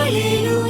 Aleluia.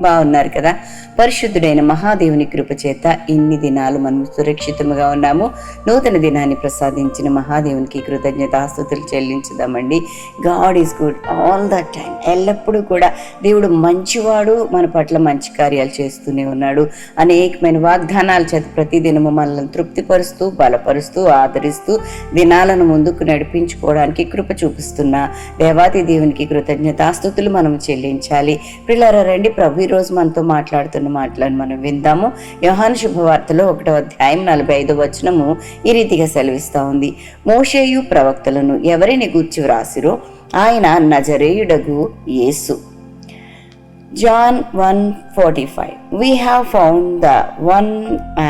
బాగున్నారు కదా. పరిశుద్ధుడైన మహాదేవుని కృప చేత ఇన్ని దినాలు మనం సురక్షితముగా ఉన్నాము. నూతన దినాన్ని ప్రసాదించిన మహాదేవునికి కృతజ్ఞతాస్తుతులు చెల్లించుదామండి. God is good all the time ఎల్లప్పుడూ కూడా దేవుడు మంచివాడు మన పట్ల మంచి కార్యాలు చేస్తూనే ఉన్నాడు. అనేకమైన వాగ్దానాల చేత ప్రతిదినము మనల్ని తృప్తిపరుస్తూ బలపరుస్తూ ఆదరిస్తూ దినాలను ముందుకు నడిపించుకోవడానికి కృప చూపిస్తున్న దేవాది దేవునికి కృతజ్ఞతాస్తుతులు మనం చెల్లించాలి. పిల్లల రండి ప్రభు ఈరోజు మనతో మాట్లాడుతున్న మాటలను మనం విందాము. యోహాన్ శుభవార్తలో ఒకటో అధ్యాయం నలభై ఐదు వచనము ఈ రీతిగా సెలవిస్తూ ఉంది. మోషేయు ప్రవక్తలను ఎవరిని గూర్చి వ్రాసిరో? ఆయన నజరేయుడగు యేసు. John one forty five. We have found the one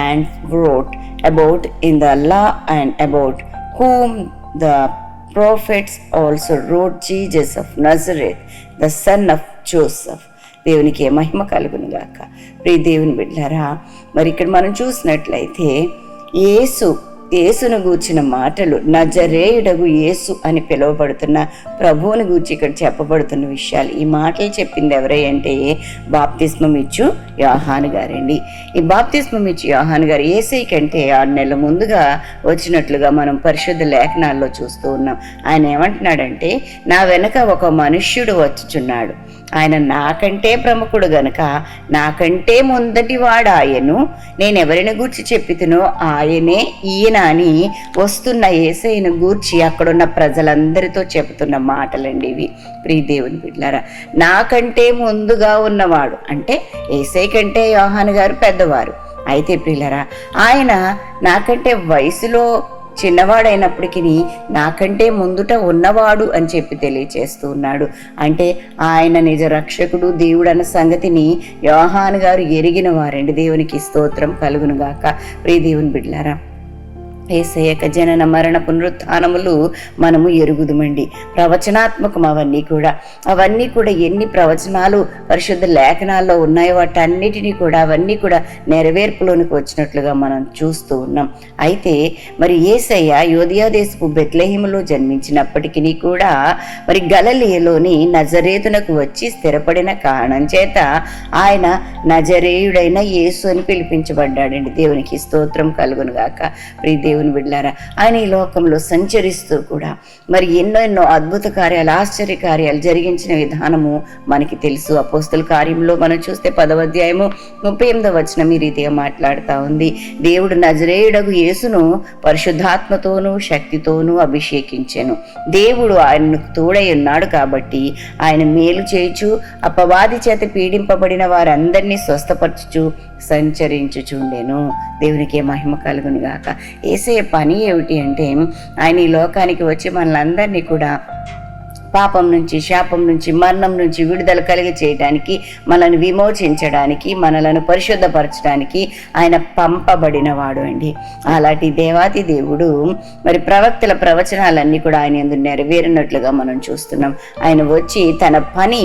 and wrote about in the law and about whom the prophets also wrote Jesus of Nazareth the son of Joseph దేవునికి మహిమ కలుగును గాక. ప్రియ దేవుని బిడ్డారా మరి ఇక్కడ మనం చూసినట్లయితే యేసు యేసును గూర్చిన మాటలు నజరేయుడగు యేసు అని పిలువబడుతున్న ప్రభువుని గూర్చి ఇక్కడ చెప్పబడుతున్న విషయాలు. ఈ మాటలు చెప్పింది ఎవరై అంటే బాప్తిస్మం ఇచ్చు యోహాను గారండి. ఈ బాప్తిస్మం ఇచ్చు యోహాను గారు ఏసై కంటే ఆరు నెలల ముందుగా వచ్చినట్లుగా మనం పరిశుద్ధ లేఖనాల్లో చూస్తూ ఉన్నాం. ఆయన ఏమంటున్నాడంటే నా వెనక ఒక మనుష్యుడు వచ్చుచున్నాడు. ఆయన నాకంటే ప్రముఖుడు గనుక నాకంటే ముందటి వాడు ఆయను నేను గూర్చి చెప్పితునో ఆయనే ఈయన అని వస్తున్న ఏసైను గూర్చి అక్కడున్న ప్రజలందరితో చెబుతున్న మాటలండి ఇవి. ప్రియదేవుని బిడ్లారా నాకంటే ముందుగా ఉన్నవాడు అంటే ఏసై కంటే యోహాన్ గారు పెద్దవారు. అయితే ప్రియులరా ఆయన నాకంటే వయసులో చిన్నవాడైనప్పటికీ నాకంటే ముందుట ఉన్నవాడు అని చెప్పి తెలియచేస్తూ ఉన్నాడు. అంటే ఆయన నిజ రక్షకుడు దేవుడు అన్న సంగతిని యోహాన్ గారు ఎరిగిన వారండి. దేవునికి స్తోత్రం కలుగునుగాక ప్రియ దేవుని బిడ్లారా ఏసయ్యక జనన మరణ పునరుత్నములు మనము ఎరుగుదుమండి. ప్రవచనాత్మకం అవన్నీ కూడా. అవన్నీ కూడా ఎన్ని ప్రవచనాలు పరిశుద్ధ లేఖనాల్లో ఉన్నాయో వాటన్నిటినీ కూడా అవన్నీ కూడా నెరవేర్పులోనికి వచ్చినట్లుగా మనం చూస్తూ ఉన్నాం. అయితే మరి ఏసయ్య యోధియా దేశపు బెత్లెహిములో జన్మించినప్పటికీ కూడా మరి గలలియలోని నజరేతునకు వచ్చి స్థిరపడిన కారణం చేత ఆయన నజరేయుడైన యేసు అని పిలిపించబడ్డాడండి. దేవునికి స్తోత్రం కలుగునుగాక. ప్రియ దేవుని బిడ్డారా ఆయన ఈ లోకంలో సంచరిస్తూ కూడా మరి ఎన్నో ఎన్నో అద్భుత కార్యాలు ఆశ్చర్య కార్యాలు జరిగించిన విధానము మనకి తెలుసు. అపోస్తుల కార్యంలో మనం చూస్తే పదవ అధ్యాయము ముప్పై ఎనిమిదవ వచనం ఈ రీతిగా మాట్లాడుతూ ఉంది. దేవుడు నజరేయుడగు యేసును పరిశుద్ధాత్మతోనూ శక్తితోనూ అభిషేకించెను. దేవుడు ఆయనకు తోడై ఉన్నాడు కాబట్టి ఆయన మేలు చేయుచు అపవాది చేత పీడింపబడిన వారందరినీ స్వస్థపరచుచు సంచరించుచుండెను. దేవునికి మహిమ కలుగును గాక చేసే పని ఏమిటి అంటే ఆయన ఈ లోకానికి వచ్చి మనలందరినీ కూడా పాపం నుంచి శాపం నుంచి మరణం నుంచి విడుదల కలిగి చేయడానికి మనల్ని విమోచించడానికి మనలను పరిశుద్ధపరచడానికి ఆయన పంపబడినవాడు అండి. అలాంటి దేవాతి దేవుడు మరి ప్రవక్తల ప్రవచనాలన్నీ కూడా ఆయన ఎందు నెరవేరినట్లుగా మనం చూస్తున్నాం. ఆయన వచ్చి తన పని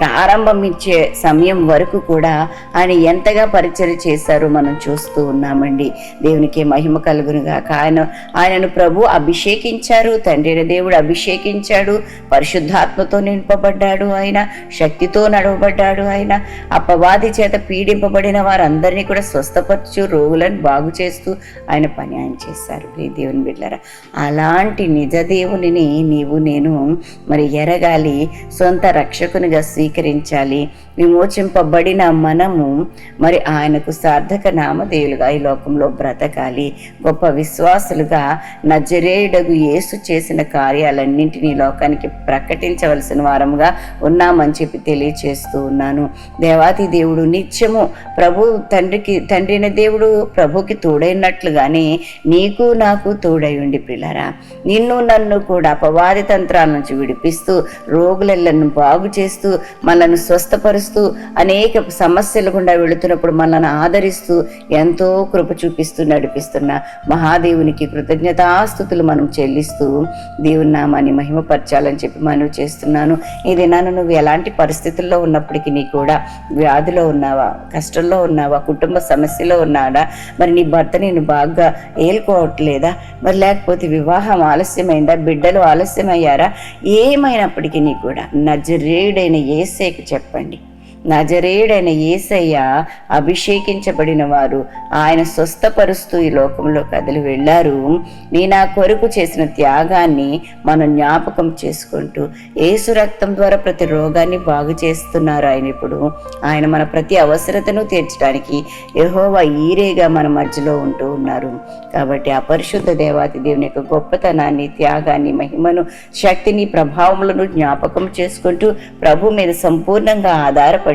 ప్రారంభించే సమయం వరకు కూడా ఆయన ఎంతగా పరిచయం చేశారో మనం చూస్తూ ఉన్నామండి. దేవునికి మహిమ కలుగునుగాక. ఆయన ఆయనను ప్రభు అభిషేకించారు తండ్రి దేవుడు అభిషేకించాడు పరిశుద్ధాత్మతో నింపబడ్డాడు ఆయన శక్తితో నడవబడ్డాడు ఆయన. అపవాది చేత పీడింపబడిన వారందరినీ కూడా స్వస్థపరచు రోగులను బాగు చేస్తూ ఆయన పని ఆయన చేశారు. ప్రియ దేవుని బిడ్డరా అలాంటి నిజ దేవునిని నీవు నేను మరి ఎరగాలి సొంత రక్షకునిగా స్వీకరించాలి విమోచింపబడిన మనము మరి ఆయనకు సార్థక నామధేయులుగా ఈ లోకంలో బ్రతకాలి. గొప్ప విశ్వాసులుగా నజరేయుడగు యేసు చేసిన కార్యాలన్నింటినీ లోకానికి ప్రకటించవలసిన వారంగా ఉన్నామని చెప్పి తెలియచేస్తూ ఉన్నాను. దేవాతి దేవుడు నిత్యము ప్రభు తండ్రికి తండ్రిన దేవుడు ప్రభుకి తోడైనట్లుగానే నీకు నాకు తోడై ఉండి పిల్లరా. నిన్ను నన్ను కూడా అపవాది తంత్రాల నుంచి విడిపిస్తూ రోగులను బాగు చేస్తూ మనల్ని స్వస్థపరుస్తూ అనేక సమస్యలు గుండా వెళుతున్నప్పుడు మనల్ని ఆదరిస్తూ ఎంతో కృప చూపిస్తూ నడిపిస్తున్న మహాదేవునికి కృతజ్ఞతాస్థుతులు మనం చెల్లిస్తూ దేవుని నామాన్ని మహిమపరచాలని చెప్పి మనవి చేస్తున్నాను. ఇది నన్ను నువ్వు ఎలాంటి పరిస్థితుల్లో ఉన్నప్పటికీ నీ కూడా వ్యాధిలో ఉన్నావా కష్టంలో ఉన్నావా కుటుంబ సమస్యలో ఉన్నాడా? మరి నీ భర్త నేను బాగా ఏలుకోవట్లేదా? మరి లేకపోతే వివాహం ఆలస్యమైందా? బిడ్డలు ఆలస్యమయ్యారా? ఏమైనప్పటికీ నీ కూడా నజరేయుడైన ఏసేకు చెప్పండి. నజరేయుడైన ఏసయ్య అభిషేకించబడిన వారు ఆయన స్వస్థపరుస్తూ ఈ లోకంలో కదిలి వెళ్ళారు. నీ నా కొరకు చేసిన త్యాగాన్ని మనం జ్ఞాపకం చేసుకుంటూ ఏసు రక్తం ద్వారా ప్రతి రోగాన్ని బాగు చేస్తున్నారు ఆయన ఇప్పుడు. ఆయన మన ప్రతి అవసరతను తీర్చడానికి యహోవా ఈరేగా మన మధ్యలో ఉంటూ ఉన్నారు. కాబట్టి ఆ పరిశుద్ధ దేవాతి దేవుని యొక్క గొప్పతనాన్ని త్యాగాన్ని మహిమను శక్తిని ప్రభావములను జ్ఞాపకం చేసుకుంటూ ప్రభు మీద సంపూర్ణంగా ఆధారపడి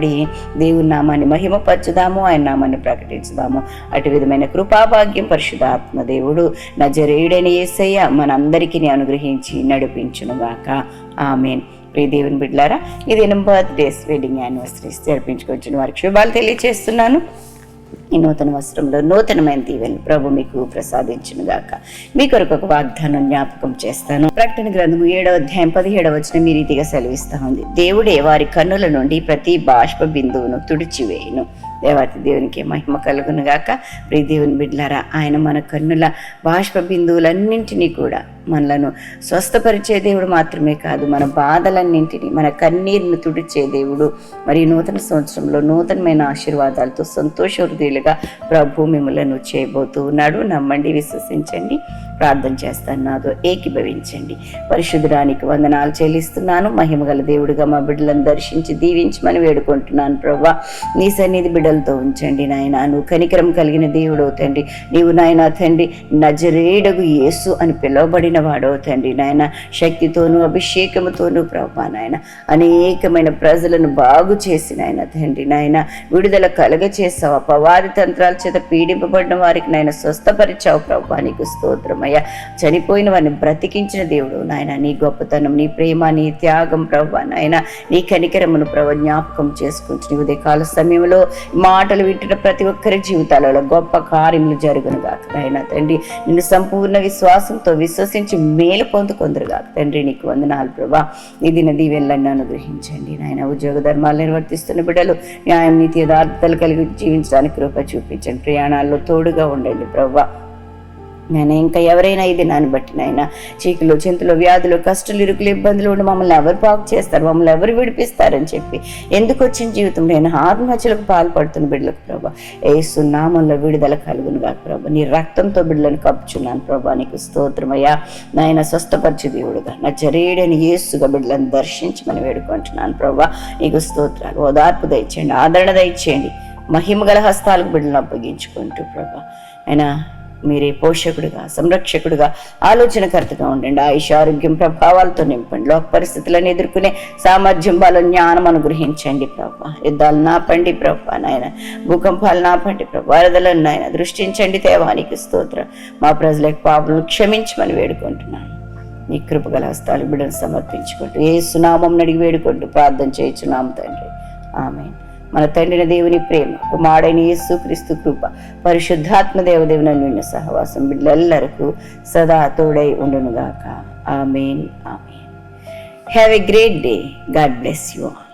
దేవుని నామాన్ని మహిమపరచుదాము ఆయన నామాన్ని ప్రకటించుదాము. అటు విధమైన కృపాభాగ్యం పరిశుధాత్మ దేవుడు నజరేయుడైన యేసయ్య మనందరికీ అనుగ్రహించి నడిపించునుగాక. ఆమెన్. ప్రియ దేవుని బిడ్లారా ఇది బర్త్డేస్ వెడ్డింగ్ యానివర్సరీస్ జరిపించుకొచ్చిన వారికి శుభాలు తెలియజేస్తున్నాను ఈ నూతన వస్త్రంలో నూతనమైన దీవెని ప్రభు మీకు ప్రసాదించిన గాక. మీ కొరకు ఒక వాగ్దానం జ్ఞాపకం చేస్తాను. ప్రకటన గ్రంథము ఏడవ అధ్యాయం పదిహేడవ వచ్చిన మీ రీతిగా సెలవిస్తా ఉంది. దేవుడే వారి కన్నుల నుండి ప్రతి బాష్ప బిందువును తుడిచివేయును. దేవాతి దేవునికి మహిమ కలుగును గాక. ప్రియ దేవుని బిడ్లారా ఆయన మన కన్నుల బాష్ప బిందువులన్నింటినీ కూడా మనలను స్వస్థపరిచే దేవుడు మాత్రమే కాదు మన బాధలన్నింటినీ మన కన్నీరును తుడిచే దేవుడు. మరి నూతన సంవత్సరంలో నూతనమైన ఆశీర్వాదాలతో సంతోష హృదయులుగా ప్రభు మిమ్మలను చేయబోతూ ఉన్నాడు. నమ్మండి విశ్వసించండి ప్రార్థన చేస్తాను నాతో ఏకీభవించండి. పరిశుద్ధుడానికి వందనాలు చెల్లిస్తున్నాను. మహిమగల దేవుడిగా మా బిడ్డలను దర్శించి దీవించమని వేడుకుంటున్నాను ప్రభా. నీ సన్నిధి బిడ్డలతో ఉంచండి నాయన. నువ్వు కనికరం కలిగిన దేవుడు తండ్రి. నీవు నాయన తండ్రి నజరేడగు యేసు అని పిలువబడిన వాడవు తండ్రి నాయన. శక్తితోనూ అభిషేకముతోనూ ప్రభా నాయన. అనేకమైన ప్రజలను బాగు చేసి నాయన తండ్రి నాయన. విడుదల కలగ చేసావు అపవాది తంత్రాల చేత పీడింపబడిన వారికి నాయన స్వస్థపరిచావు ప్రభా. నీకు స్తోత్రమయ్యా. చనిపోయిన వారిని బ్రతికించిన దేవుడు నాయన. నీ గొప్పతనం నీ ప్రేమ నీ త్యాగం ప్రభా నాయన. నీ కనికరమును ప్రభ జ్ఞాపకం చేసుకుంటూ నీ ఉదయకాల సమయంలో మాటలు వింటున్న ప్రతి ఒక్కరి జీవితాలలో గొప్ప కార్యములు జరుగును కాక నాయన తండ్రి. నిన్ను సంపూర్ణ విశ్వాసంతో విశ్వసించి మేలు పొందుకొందరుగా తండ్రి నీకు వందనాలు ప్రభా. ఈ దిన దీవెనలన్నీ అనుగ్రహించండి. నాయన ఉద్యోగ ధర్మాలు నిర్వర్తిస్తున్న బిడ్డలు న్యాయం నీతి యథార్థతలు కలిగి జీవించడానికి కృప చూపించండి. ప్రయాణాల్లో తోడుగా ఉండండి ప్రభా. నేను ఇంకా ఎవరైనా ఇది నాని బట్టి నాయన చీకులు చింతలు వ్యాధులు కష్టాలు ఇరుకులు ఇబ్బందులు ఉండి మమ్మల్ని ఎవరు బాగు చేస్తారు? మమ్మల్ని ఎవరు విడిపిస్తారని చెప్పి ఎందుకు వచ్చిన జీవితం నేను ఆత్మహత్యలకు పాల్పడుతున్న బిడ్డలకు ప్రభా ఏసు నామంలో విడుదల కలుగును కాదు ప్రభా. నీ రక్తంతో బిడ్డలను కప్పుచున్నాను ప్రభా. నీకు స్తోత్రమయ్యా నాయన స్వస్థపరిచి దేవుడుగా నా చరీడని ఏసుగా బిడ్డలను దర్శించమని వేడుకుంటున్నాను ప్రభా. నీకు స్తోత్రాలు. ఓదార్పు దయచేయండి ఆదరణ దయచేయండి. మహిమగల హస్తాలకు బిడ్డలను అప్పగించుకుంటూ ప్రభా. అయినా మీరే పోషకుడుగా సంరక్షకుడుగా ఆలోచనకర్తగా ఉండండి. ఆయుష ఆరోగ్యం ప్రభావాలతో నింపండి. లోక పరిస్థితులను ఎదుర్కొనే సామర్థ్యం బలం జ్ఞానం అనుగ్రహించండి ప్రభా. యుద్ధాలు నాపండి ప్రభా నాయన. భూకంపాలు నాపండి ప్రభా. వరదలను నాయన దృష్టించండి. దేవానికి స్తోత్రం. మా ప్రజలకు పాపలను క్షమించమని వేడుకుంటున్నాను. నీ కృపగల హస్తాలు బిడ్డను సమర్పించుకుంటూ ఏ సునామం అడిగి వేడుకుంటూ ప్రార్థన చేయించున్నాము తండ్రి. ఆమె మన తండ్రిన దేవుని ప్రేమ కుమారుడైన యేసు క్రీస్తు కృప పరిశుద్ధాత్మ దేవదేవుని నిన్న సహవాసం బిడ్డలెల్లరకు సదా తోడై ఉండునుగాక. Amen amen. Have a great day God bless you all